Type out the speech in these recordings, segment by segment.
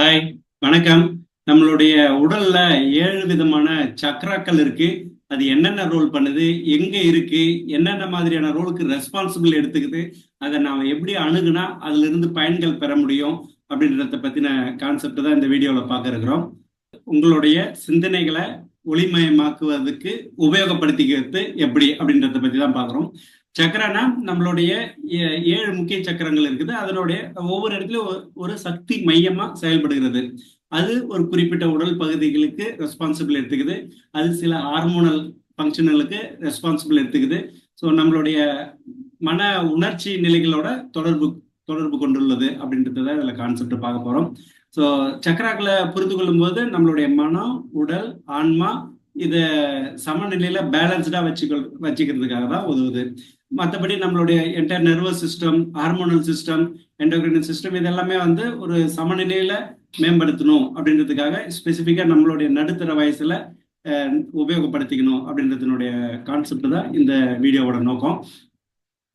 Hi வணக்கம். நம்மளுடைய உடல்ல ஏழு விதமான சக்ராக்கள் இருக்கு. அது என்னென்ன ரோல் பண்ணுது எங்க இருக்கு என்னென்ன மாதிரியான ரோலுக்கு ரெஸ்பான்சிபிள் எடுத்துக்குது அதை நாம எப்படி அணுகுனா அதுல இருந்து பயன்கள் பெற முடியும் அப்படின்றத பத்தின கான்செப்ட் தான் இந்த வீடியோல பார்க்க இருக்கிறோம். உங்களுடைய சிந்தனைகளை ஒளிமயமாக்குவதற்கு உபயோகப்படுத்திக்கிறது எப்படி அப்படின்றத பத்தி தான் பார்க்குறோம். சக்கரனா நம்மளுடைய ஏ- ஏழு முக்கிய சக்கரங்கள் இருக்குது. அதனுடைய ஒவ்வொரு இடத்துலயும் ஒரு- சக்தி மையமா செயல்படுகிறது. அது ஒரு குறிப்பிட்ட உடல் பகுதிகளுக்கு ரெஸ்பான்சிபிள் எடுத்துக்குது. அது சில ஹார்மோனல் ஃபங்க்ஷனலுக்கு ரெஸ்பான்சிபிள் எடுத்துக்குது. ஸோ நம்மளுடைய மன உணர்ச்சி நிலைகளோட தொடர்பு தொடர்பு கொண்டுள்ளது அப்படின்றத இதில் கான்செப்ட் பார்க்க போகிறோம் ஸோ சக்கராக்களை புரிந்து கொள்ளும்போது நம்மளுடைய மனம் உடல் ஆன்மா இதை சமநிலையில பேலன்ஸ்டா வச்சுக்கொள் வச்சுக்கிறதுக்காக தான் உதவுது. மற்றபடி நம்மளுடைய entire nervous system hormonal system endocrine system இதெல்லாமே வந்து ஒரு சமநிலையில மேம்படுத்தணும் அப்படின்றதுக்காக ஸ்பெசிஃபிக்கா நம்மளுடைய நடுத்தர வயசுல உபயோகப்படுத்திக்கணும் அப்படின்றதுனுடைய கான்செப்ட் தான் இந்த வீடியோவோட நோக்கம்.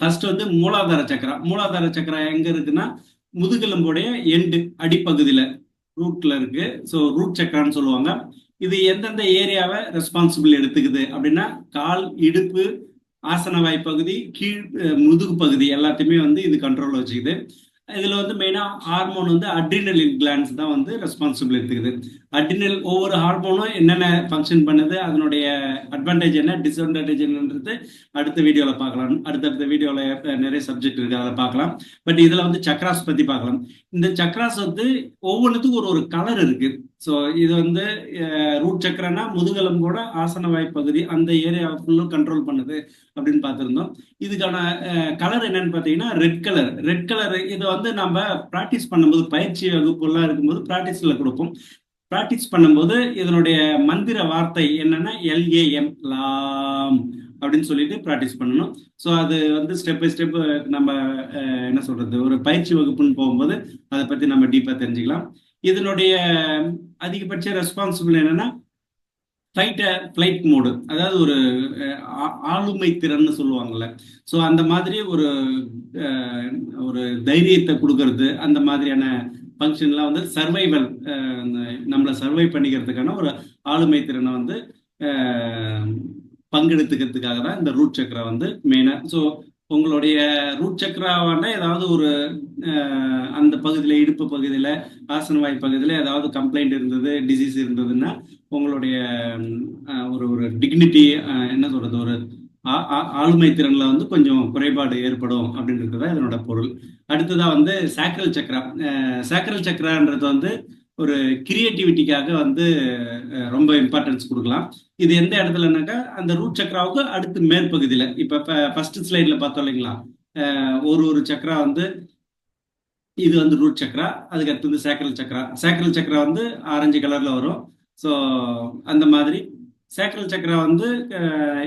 ஃபர்ஸ்ட் வந்து மூலாதார சக்கரா. மூலாதார சக்கரா எங்க இருக்குன்னா முதுகெலும்புடைய எண்டு அடிப்பகுதியில ரூட்ல இருக்கு. ஸோ ரூட் சக்கரான்னு சொல்லுவாங்க. இது எந்தெந்த ஏரியாவை ரெஸ்பான்சிபிள் எடுத்துக்குது அப்படின்னா கால் இடுப்பு ஆசனவாய் பகுதி கீழ் முதுகு பகுதி எல்லாத்தையுமே வந்து இது கண்ட்ரோல் வச்சுக்குது. இதுல வந்து மெயினா ஹார்மோன் வந்து அட்ரினலின் கிளான்ஸ் தான் வந்து ரெஸ்பான்சிபிள் எடுத்துக்குது. அட்ரினல் ஒவ்வொரு ஹார்மோனும் என்னென்ன ஃபங்க்ஷன் பண்ணுது அதனுடைய அட்வான்டேஜ் என்ன டிஸ்அட்வான்டேஜ் என்னன்றது அடுத்த வீடியோவில் பார்க்கலாம். அடுத்தடுத்த வீடியோவில் நிறைய சப்ஜெக்ட் இருக்கு அதை பார்க்கலாம். பட் இதில் வந்து சக்ராஸ் பற்றி பார்க்கலாம். இந்த சக்ராஸ் வந்து ஒவ்வொன்றுத்துக்கும் ஒரு ஒரு கலர் இருக்கு. ஸோ இது வந்து ரூட் சக்கரனா கூட ஆசனவாய் பகுதி அந்த ஏரியா ஃபுல்லும் கண்ட்ரோல் பண்ணுது அப்படின்னு பார்த்துருந்தோம். இதுக்கான கலர் என்னன்னு பார்த்தீங்கன்னா ரெட் கலர் ரெட் கலர் இதை வந்து நம்ம ப்ராக்டிஸ் பண்ணும்போது பயிற்சி வகுப்புலாம் இருக்கும்போது ப்ராக்டிஸில் கொடுப்போம். ப்ராக்டிஸ் பண்ணும்போது இதனுடைய மந்திர வார்த்தை என்னன்னா எல்ஏஎம் லாம் அப்படின்னு சொல்லிட்டு ப்ராக்டிஸ் பண்ணணும். ஸோ அது வந்து ஸ்டெப் பை ஸ்டெப் நம்ம என்ன சொல்றது ஒரு பயிற்சி வகுப்புன்னு போகும்போது அதை பத்தி நம்ம டீப்பா தெரிஞ்சுக்கலாம். இதனுடைய அதிகபட்ச ரெஸ்பான்சிபிள் என்னன்னா ஃப்ளைட் ஃப்ளைட் மோடு அதாவது ஒரு ஆ- ஆளுமை திறன்னு சொல்லுவாங்கல்ல. ஸோ அந்த மாதிரி ஒரு ஒரு தைரியத்தை கொடுக்கறது அந்த மாதிரியான ஃபங்க்ஷன்லாம் வந்து சர்வைவல் நம்மளை சர்வை பண்ணிக்கிறதுக்கான ஒரு ஆளுமை திறனை வந்து பங்கெடுத்துக்கிறதுக்காக தான் இந்த ரூட் சக்கரா வந்து மெயினாக ஸோ உங்களுடைய ரூட் சக்கராவான ஏதாவது ஒரு அந்த பகுதியில் இடுப்பு பகுதியில் ஆசனவாய் பகுதியில் ஏதாவது கம்ப்ளைண்ட் இருந்தது டிசீஸ் இருந்ததுன்னா உங்களுடைய ஒரு ஒரு டிக்னிட்டி என்ன சொல்கிறது ஒரு ஆளுமை திறன்ல வந்து கொஞ்சம் குறைபாடு ஏற்படும் அப்படின்றது தான் இதனோட பொருள். அடுத்ததா வந்து சாக்கரல் சக்கரா சாக்கரல் சக்கரான்றது வந்து ஒரு கிரியேட்டிவிட்டிக்காக வந்து ரொம்ப இம்பார்ட்டன்ஸ் கொடுக்கலாம். இது எந்த இடத்துலனாக்கா அந்த ரூட் சக்கராவுக்கு அடுத்து மேற்பகுதியில். இப்போ ஃபர்ஸ்ட் ஸ்லைட்ல பார்த்தோம் இல்லைங்களா? ஒரு ஒரு சக்கரா வந்து இது வந்து ரூட் சக்கரா அதுக்கு அடுத்தது சேக்கரல் சக்கரா சேக்கரல் சக்கரா வந்து ஆரஞ்சு கலர்ல வரும். ஸோ அந்த மாதிரி சேக்கல் சக்கரா வந்து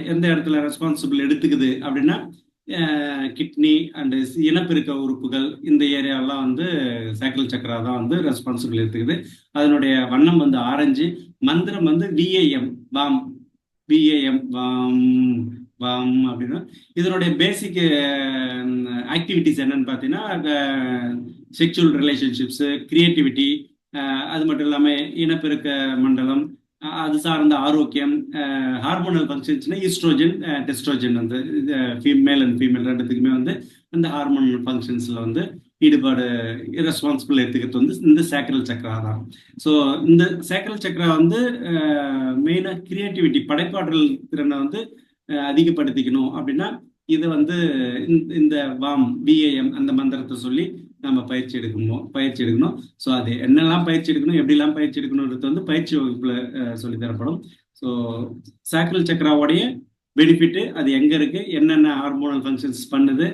எந்த இடத்துல ரெஸ்பான்சிபிள் எடுத்துக்குது அப்படின்னா கிட்னி அண்டு இனப்பெருக்க உறுப்புகள் இந்த ஏரியாலாம் வந்து சேக்கல் சக்கரா தான் வந்து ரெஸ்பான்சிபிள் எடுத்துக்குது. அதனுடைய வண்ணம் வந்து ஆரஞ்சு மந்திரம் வந்து விஏஎம் வாம் விஏஎம் வாம் வாம் அப்படின்னா இதனுடைய பேசிக் ஆக்டிவிட்டிஸ் என்னன்னு பார்த்தீங்கன்னா செக்ஷுவல் ரிலேஷன்ஷிப்ஸு கிரியேட்டிவிட்டி அது மட்டும் இல்லாமல் இனப்பெருக்க மண்டலம் அது சார்ந்த ஆரோக்கியம் ஹார்மோனல் ஃபங்க்ஷன்ஸ்னா ஈஸ்ட்ரோஜன் டெஸ்ட்ரோஜன் வந்து ஃபீமேல் அண்ட் ஃபீமேல் ரெண்டுத்துக்குமே வந்து இந்த ஹார்மோனல் ஃபங்க்ஷன்ஸில் வந்து ஈடுபாடு ரெஸ்பான்சிபிள் எடுத்துக்கிறது வந்து இந்த சேக்கரல் சக்கரா தான். ஸோ இந்த சேக்கரல் சக்கரா வந்து மெயினாக கிரியேட்டிவிட்டி படைப்பாற்றல் திறனை வந்து அதிகப்படுத்திக்கணும் அப்படின்னா இது வந்து இந்த- இந்த வாம் பிஏஎம் அந்த மந்திரத்தை சொல்லி நம்ம பயிற்சி எடுக்கணும் பயிற்சி எடுக்கணும். ஸோ அது என்னெல்லாம் பயிற்சி எடுக்கணும் எப்படிலாம் பயிற்சி எடுக்கணுன்றது வந்து பயிற்சி வகுப்புல சொல்லித்தரப்படும் தரப்படும். ஸோ சாக்கரல் சக்கராவுடைய பெனிஃபிட் அது எங்க இருக்கு என்னென்ன ஹார்மோனல் ஃபங்க்ஷன்ஸ் பண்ணுது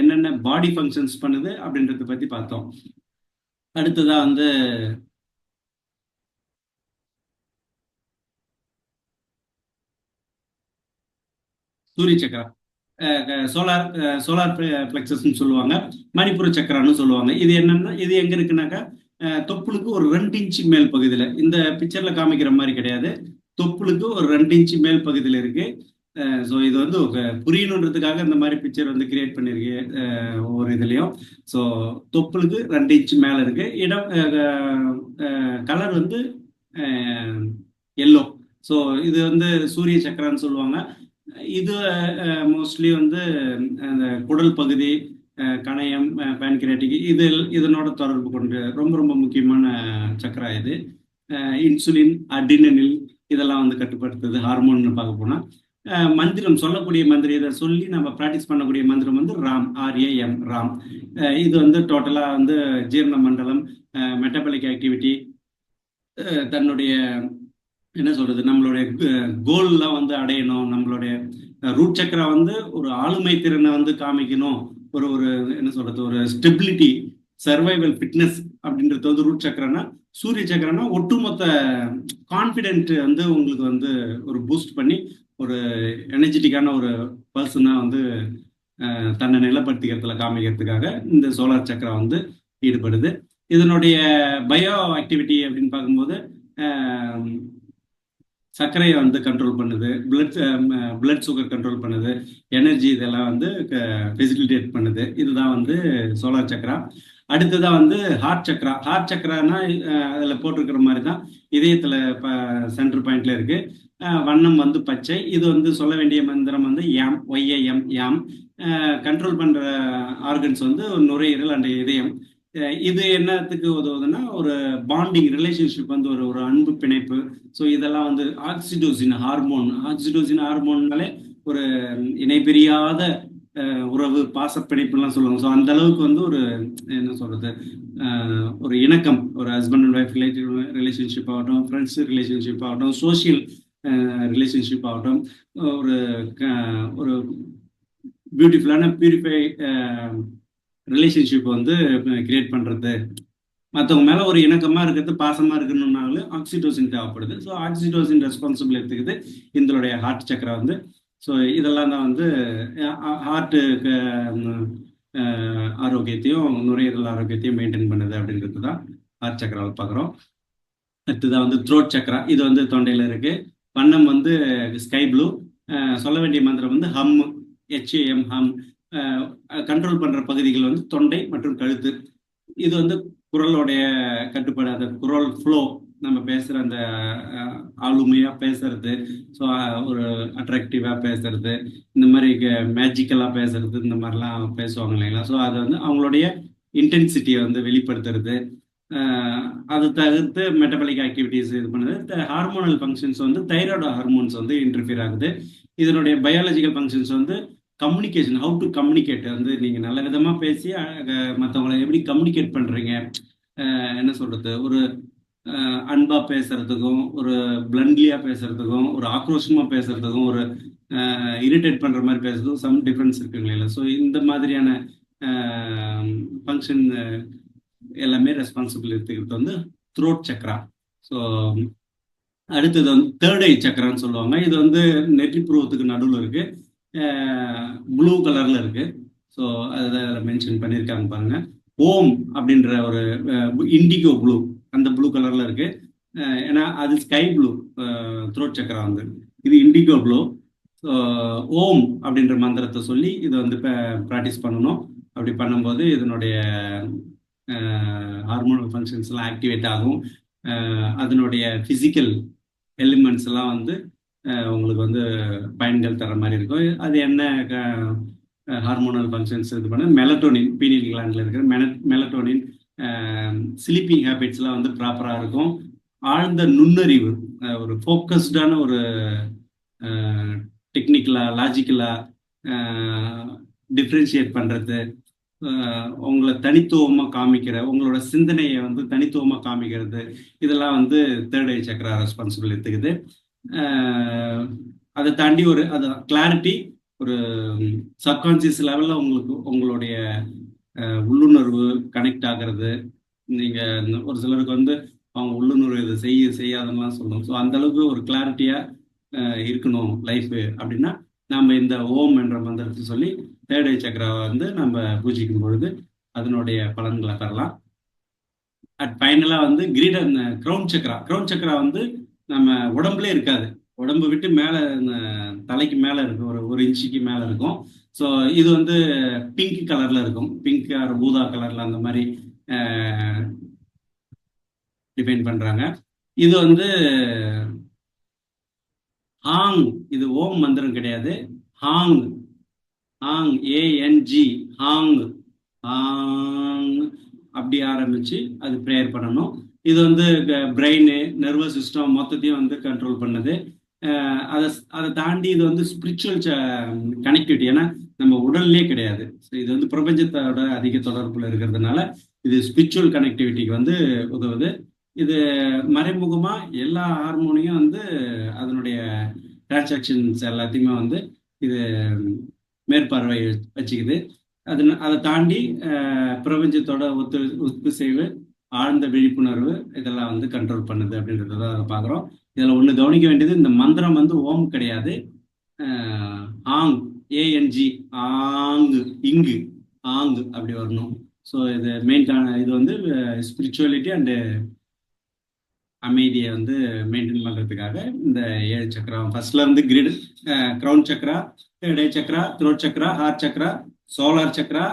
என்னென்ன பாடி ஃபங்க்ஷன்ஸ் பண்ணுது அப்படின்றத பத்தி பார்த்தோம். அடுத்ததா வந்து சூரிய சக்கரா சோலார் சோலார் பிளெக்சஸ்ன்னு சொல்லுவாங்க. மணிப்புர சக்கரான்னு சொல்லுவாங்க. இது என்னன்னா இது எங்க இருக்குனாக்கா தொப்புளுக்கு ஒரு ரெண்டு இன்ச்சு மேல் பகுதியில். இந்த பிக்சர்ல காமிக்கிற மாதிரி கிடையாது. தொப்புளுக்கு ஒரு ரெண்டு இன்ச்சு மேல் பகுதியில் இருக்கு. ஸோ இது வந்து புரியணுன்றதுக்காக இந்த மாதிரி பிக்சர் வந்து கிரியேட் பண்ணியிருக்கு ஒவ்வொரு இதுலேயும். ஸோ தொப்புளுக்கு ரெண்டு இன்ச்சு மேலே இருக்கு. இடம் கலர் வந்து எல்லோ ஸோ இது வந்து சூரிய சக்கரான்னு சொல்லுவாங்க. இது மோஸ்ட்லி வந்து அந்த குடல் பகுதி கணையம் பேன்கிரேட்டிக் இது இதனோட தொடர்பு கொண்டு ரொம்ப ரொம்ப முக்கியமான சக்கரா இது. இன்சுலின் அடினனில் இதெல்லாம் வந்து கட்டுப்படுத்துது ஹார்மோன் பார்க்க போனா. மந்திரம் சொல்லக்கூடிய மந்திரம் இதை சொல்லி நம்ம ப்ராக்டிஸ் பண்ணக்கூடிய மந்திரம் வந்து ராம் ஆர்ஏஎம் ராம். இது வந்து டோட்டலாக வந்து ஜீரண மண்டலம் மெட்டபாலிக் ஆக்டிவிட்டி தன்னுடைய என்ன சொல்றது நம்மளுடைய கோல்லாம் வந்து அடையணும் நம்மளுடைய ரூட் சக்கரா வந்து ஒரு ஆளுமை திறனை வந்து காமிக்கணும் ஒரு ஒரு என்ன சொல்றது ஒரு ஸ்டெபிலிட்டி சர்வைவல் ஃபிட்னஸ் அப்படின்றது வந்து ரூட் சக்கரனா சூரிய சக்கரனா ஒட்டுமொத்த கான்ஃபிடென்ட் வந்து உங்களுக்கு வந்து ஒரு பூஸ்ட் பண்ணி ஒரு எனர்ஜெட்டிக்கான ஒரு பர்சனாக வந்து தன்னை நிலப்படுத்திக்கிறதுல காமிக்கிறதுக்காக இந்த சோலார் சக்கரா வந்து ஈடுபடுது. இதனுடைய பயோ ஆக்டிவிட்டி அப்படின்னு பார்க்கும்போது சர்க்கரையை வந்து கண்ட்ரோல் பண்ணுது பிளட் பிளட் சுகர் கண்ட்ரோல் பண்ணுது எனர்ஜி இதெல்லாம் வந்து ஃபெசிலிட்டேட் பண்ணுது. இதுதான் வந்து சோலார் சக்கரா. அடுத்ததாக வந்து ஹார்ட் சக்கரா. ஹார்ட் சக்கரானா அதில் போட்டிருக்கிற மாதிரி தான் இதயத்தில் சென்டர் பாயிண்ட்ல இருக்கு. வண்ணம் வந்து பச்சை. இது வந்து சொல்ல வேண்டிய மந்திரம் வந்து யாம் ஒய்ஏஎம் யாம் கண்ட்ரோல் பண்ணுற ஆர்கன்ஸ் வந்து நுரையீரல் அண்ட் இதயம். இது என்னத்துக்கு உதவுதுன்னா ஒரு பாண்டிங் ரிலேஷன்ஷிப் வந்து ஒரு ஒரு அன்பு பிணைப்பு. ஸோ இதெல்லாம் வந்து ஆக்சிடோசின் ஹார்மோன் ஆக்சிடோசின் ஹார்மோன்னாலே ஒரு இணைபிரியாத அஹ், உறவு பாசப்பிணைப்புலாம் சொல்லுவாங்க. ஸோ அந்த அளவுக்கு வந்து ஒரு என்ன சொல்றது ஒரு இணக்கம். ஒரு husband and wife relative relationship ஆகட்டும் ஃப்ரெண்ட்ஸ் ரிலேஷன்ஷிப் ஆகட்டும் சோஷியல் ரிலேஷன்ஷிப் ஆகட்டும் ஒரு க- ஒரு பியூட்டிஃபுல்லான பியூரிஃபை ரிலேஷன்ஷிப் வந்து கிரியேட் பண்ணுறது மற்றவங்க மேலே ஒரு இணக்கமாக இருக்கிறது பாசமாக இருக்கணும்னாலும் ஆக்சிடோசின் தேவைப்படுது. ஸோ ஆக்சிடோசின் ரெஸ்பான்சிபிள் எடுத்துக்குது இதனுடைய ஹார்ட் சக்கரா வந்து ஸோ இதெல்லாம் தான் வந்து ஹார்ட்டு ஆரோக்கியத்தையும் நுரையீரல் ஆரோக்கியத்தையும் மெயின்டைன் பண்ணுது அப்படின்றது தான் ஹார்ட் சக்கராவில் பார்க்குறோம். அடுத்ததான் வந்து த்ரோட் சக்கரா இது வந்து தொண்டையில் இருக்குது வண்ணம் வந்து ஸ்கை ப்ளூ சொல்ல வேண்டிய மந்திரம் வந்து ஹம் ஹெச்ஏஎம் ஹம் கண்ட்ரோல் பண்ற பகுதிகள் வந்து தொண்டை மற்றும் கழுத்து. இது வந்து குரலோடைய கட்டுப்பாடு. அந்த குரல் ஃப்ளோ நம்ம பேசுற அந்த ஆளுமையா பேசுறது. ஸோ ஒரு அட்ராக்டிவா பேசுறது. இந்த மாதிரி மேஜிக்கலா பேசுறது. இந்த மாதிரிலாம் பேசுவாங்க இல்லைங்களா? ஸோ அது வந்து அவங்களுடைய இன்டென்சிட்டியை வந்து வெளிப்படுத்துறது. அது தவிர்த்து மெட்டபாலிக் ஆக்டிவிட்டிஸ் இது பண்ணுது. ஹார்மோனல் ஃபங்க்ஷன்ஸ் வந்து தைராய்டு ஹார்மோன்ஸ் வந்து இன்டர்ஃபியர் ஆகுது. இதனுடைய பயாலஜிக்கல் ஃபங்க்ஷன்ஸ் வந்து கம்யூனிகேஷன் ஹவு டு கம்யூனிகேட் வந்து நீங்கள் நல்ல விதமாக பேசி மற்றவங்களை எப்படி கம்யூனிகேட் பண்ணுறீங்க என்ன சொல்கிறது ஒரு அன்பாக பேசுறதுக்கும் ஒரு பிளண்ட்லியாக பேசுறதுக்கும் ஒரு ஆக்ரோஷமாக பேசுறதுக்கும் ஒரு இரிட்டேட் பண்ணுற மாதிரி பேசுறதுக்கும் சம் டிஃப்ரென்ஸ் இருக்குங்களா ஸோ இந்த மாதிரியான ஃபங்க்ஷன் எல்லாமே ரெஸ்பான்சிபிள் எடுத்துக்கிறது வந்து த்ரோட் சக்ரா ஸோ அடுத்தது வந்து தேர்ட் ஐ சக்கரான்னு சொல்லுவாங்க. இது வந்து நெற்றி புருவத்துக்கு நடுவில் இருக்குது ப்ளூ கலர்ல இருக்கு. ஸோ அதை அதில் மென்ஷன் பண்ணியிருக்காங்க பாருங்க. ஓம் அப்படின்ற ஒரு இண்டிகோ ப்ளூ அந்த ப்ளூ கலர்ல இருக்கு. ஏன்னா அது ஸ்கை ப்ளூ த்ரோட் சக்கரா வந்து. இது இண்டிகோ ப்ளூ ஓம் அப்படின்ற மந்திரத்தை சொல்லி இதை வந்து ப்ராக்டிஸ் பண்ணணும். அப்படி பண்ணும்போது இதனுடைய ஹார்மோனல் ஃபங்க்ஷன்ஸ்லாம் ஆக்டிவேட் ஆகும். அதனுடைய ஃபிசிக்கல் எலிமெண்ட்ஸ் எல்லாம் வந்து உங்களுக்கு வந்து பயன்கள் தர மாதிரி இருக்கும். அது என்ன ஹார்மோனல் ஃபங்க்ஷன்ஸ் இது பண்ண மெலட்டோனின் பீனியல் கிளாண்டில் இருக்கிற மெல மெலட்டோனின் ஸ்லீப்பிங் ஹேபிட்ஸ்லாம் வந்து ப்ராப்பராக இருக்கும். ஆழ்ந்த நுண்ணறிவு ஒரு ஃபோக்கஸ்டான ஒரு டெக்னிக்கலாக லாஜிக்கலாக டிஃப்ரென்ஷியேட் பண்ணுறது உங்களை தனித்துவமாக காமிக்கிற உங்களோட சிந்தனையை வந்து தனித்துவமாக காமிக்கிறது இதெல்லாம் வந்து தேர்ட் ஐ சக்கரா ரெஸ்பான்சிபிள் எடுத்துக்குது அதை தாண்டி ஒரு அது கிளாரிட்டி ஒரு சப்கான்சியஸ் லெவலில் உங்களுக்கு உங்களுடைய உள்ளுணர்வு கனெக்ட் ஆகிறது. நீங்கள் ஒரு சிலருக்கு வந்து அவங்க உள்ளுணர்வு இதை செய்ய செய்யாதுன்னெலாம் சொல்லணும் ஸோ அந்த அளவுக்கு ஒரு கிளாரிட்டியாக இருக்கணும் லைஃபு அப்படின்னா நம்ம இந்த ஓம் என்ற மந்திரத்தை சொல்லி தேர்ட் ஐ சக்கராவை வந்து நம்ம பூஜிக்கும் பொழுது அதனுடைய பலன்களை பெறலாம் அட் ஃபைனலாக வந்து கிரீடன் க்ரௌன் சக்கரா க்ரௌன் சக்கரா வந்து நம்ம உடம்புலே இருக்காது. உடம்பு விட்டு மேலே தலைக்கு மேலே இருக்கும். ஒரு ஒரு இன்ச்சுக்கு மேலே இருக்கும். ஸோ இது வந்து பிங்க் கலரில் இருக்கும். பிங்க் ஆர் ஊதா கலரில் அந்த மாதிரி டிபெண்ட் பண்ணுறாங்க இது வந்து ஹாங் இது ஓம் மந்திரம் கிடையாது. ஹாங் ஹாங் ஏஎன்ஜி ஹாங் ஹாங் அப்படி ஆரம்பிச்சு அது ப்ரேயர் பண்ணணும். இது வந்து பிரெயின் நர்வஸ் சிஸ்டம் மொத்தத்தையும் வந்து கண்ட்ரோல் பண்ணுது. அதை அதை தாண்டி இது வந்து ஸ்பிரிச்சுவல் கனெக்டிவிட்டி ஏன்னா நம்ம உடல்லே கிடையாது. இது வந்து பிரபஞ்சத்தோட அதிக தொடர்புல இருக்கிறதுனால இது ஸ்பிரிச்சுவல் கனெக்டிவிட்டிக்கு வந்து உதவுது. இது மறைமுகமா எல்லா ஹார்மோனியும் வந்து அதனுடைய டிரான்சாக்ஷன்ஸ் எல்லாத்தையுமே வந்து இது மேற்பார்வை வச்சுக்குது. அது அதை தாண்டி பிரபஞ்சத்தோட ஒத்து ஒத்துசைவு ஆழ்ந்த விழிப்புணர்வு இதெல்லாம் வந்து கண்ட்ரோல் பண்ணுது அப்படின்றத அதை பார்க்குறோம். இதில் ஒன்று கவனிக்க வேண்டியது இந்த மந்திரம் வந்து ஓம் கிடையாது. ஆங் ஏஎன்ஜி ஆங்கு இங்கு ஆங்கு அப்படி வரணும். ஸோ இது மெயின் இது வந்து ஸ்பிரிச்சுவலிட்டி அண்டு அமைதியை வந்து மெயின்டைன் பண்ணுறதுக்காக இந்த ஏழு சக்கரம். ஃபர்ஸ்ட்ல இருந்து கிரிட் crown chakra day chakra throat chakra heart chakra solar chakra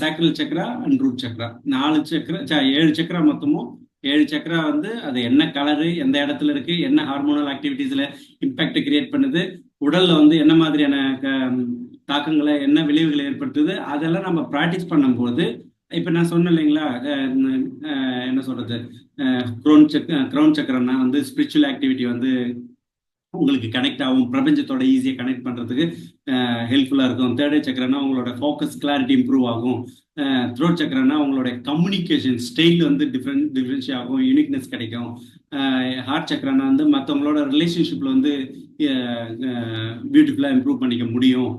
sacral chakra and root chakra. நாலு சக்கரா ஏழு சக்கரா மொத்தமும். ஏழு சக்கரா வந்து அது என்ன கலரு எந்த இடத்துல இருக்கு என்ன ஹார்மோனல் ஆக்டிவிட்டிஸ்ல இம்பாக்ட் கிரியேட் பண்ணுது உடல்ல வந்து என்ன மாதிரியான தாக்கங்களை என்ன விளைவுகளை ஏற்படுத்துது அதெல்லாம் நம்ம ப்ராக்டிஸ் பண்ணும்போது இப்ப நான் சொன்னேன் இல்லைங்களா என்ன சொல்றது க்ரௌன் சக் க்ரௌன் சக்கரம்னா வந்து ஸ்பிரிச்சுவல் ஆக்டிவிட்டி வந்து உங்களுக்கு கனெக்ட் ஆகும். பிரபஞ்சத்தோட ஈஸியாக கனெக்ட் பண்ணுறதுக்கு ஹெல்ப்ஃபுல்லாக இருக்கும். தேர்ட் சக்கரம்னா உங்களோட ஃபோக்கஸ் கிளாரிட்டி இம்ப்ரூவ் ஆகும். த்ரோட் சக்கரம்னா உங்களோட கம்யூனிகேஷன் ஸ்டைல் வந்து டிஃப்ரெண்ட் டிஃப்ரென்ஷி ஆகும். யூனிக்னஸ் கிடைக்கும். ஹார்ட் சக்கரம்னா வந்து மற்றவங்களோட ரிலேஷன்ஷிப்பில் வந்து பியூட்டிஃபுல்லாக இம்ப்ரூவ் பண்ணிக்க முடியும்.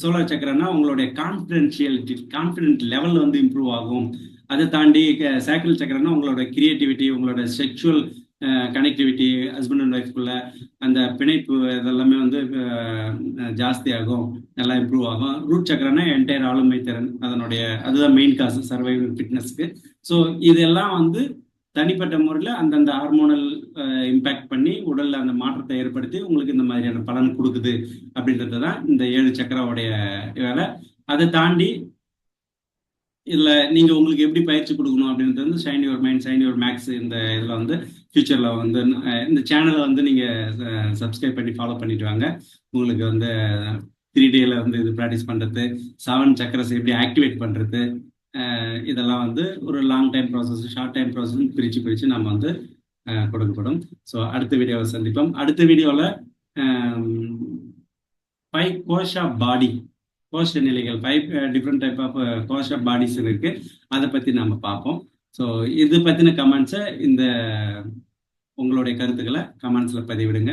சோலார் சக்கரம்னா உங்களுடைய கான்ஃபிடென்ஷியலிட்டி கான்ஃபிடென்ட் லெவல் வந்து இம்ப்ரூவ் ஆகும். அதை தாண்டி சைக்கிள் சக்கரம்னா உங்களோட கிரியேட்டிவிட்டி உங்களோட செக்ஷுவல் கனெக்டிவிட்டி ஹஸ்பண்ட் அண்ட் ஒய்ஃப்குள்ள அந்த பிணைப்பு இதெல்லாமே வந்து ஜாஸ்தி ஆகும் நல்லா இம்ப்ரூவ் ஆகும். ரூட் சக்கரனா என்டையர் ஆளுமை திறன் அதனுடைய அதுதான் மெயின் காசு சர்வைவல் ஃபிட்னஸ்க்கு ஸோ இதெல்லாம் வந்து தனிப்பட்ட முறையில் அந்தந்த ஹார்மோனல் இம்பேக்ட் பண்ணி உடலில் அந்த மாற்றத்தை ஏற்படுத்தி உங்களுக்கு இந்த மாதிரியான பலன் கொடுக்குது அப்படின்றது தான் இந்த ஏழு சக்கராவுடைய வேலை. அதை தாண்டி இதில் நீங்கள் உங்களுக்கு எப்படி பயிற்சி கொடுக்கணும் அப்படின்றது வந்து sign your mind sign your max இந்த இதில் வந்து ஃப்யூச்சரில் வந்து இந்த சேனலை வந்து நீங்கள் சப்ஸ்கிரைப் பண்ணி ஃபாலோ பண்ணிட்டு வாங்க. உங்களுக்கு வந்து த்ரீ டேல வந்து இது ப்ராக்டிஸ் பண்ணுறது செவன் சக்கரஸ் எப்படி ஆக்டிவேட் பண்ணுறது இதெல்லாம் வந்து ஒரு long time process short time process பிரித்து பிரித்து நம்ம வந்து கொடுக்கப்படும். ஸோ அடுத்த வீடியோவை சந்திப்போம். அடுத்த வீடியோவில் ஃபைவ் கோஷா பாடி கோஷ நிலைகள் five different type of kosha bodies இருக்குது அதை பற்றி நம்ம பார்ப்போம். ஸோ இது பற்றின கமெண்ட்ஸை இந்த உங்களுடைய கருத்துக்களை கமெண்ட்ஸில் பதிவிடுங்க.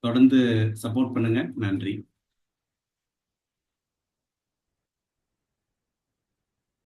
தொடர்ந்து சப்போர்ட் பண்ணுங்கள் நன்றி.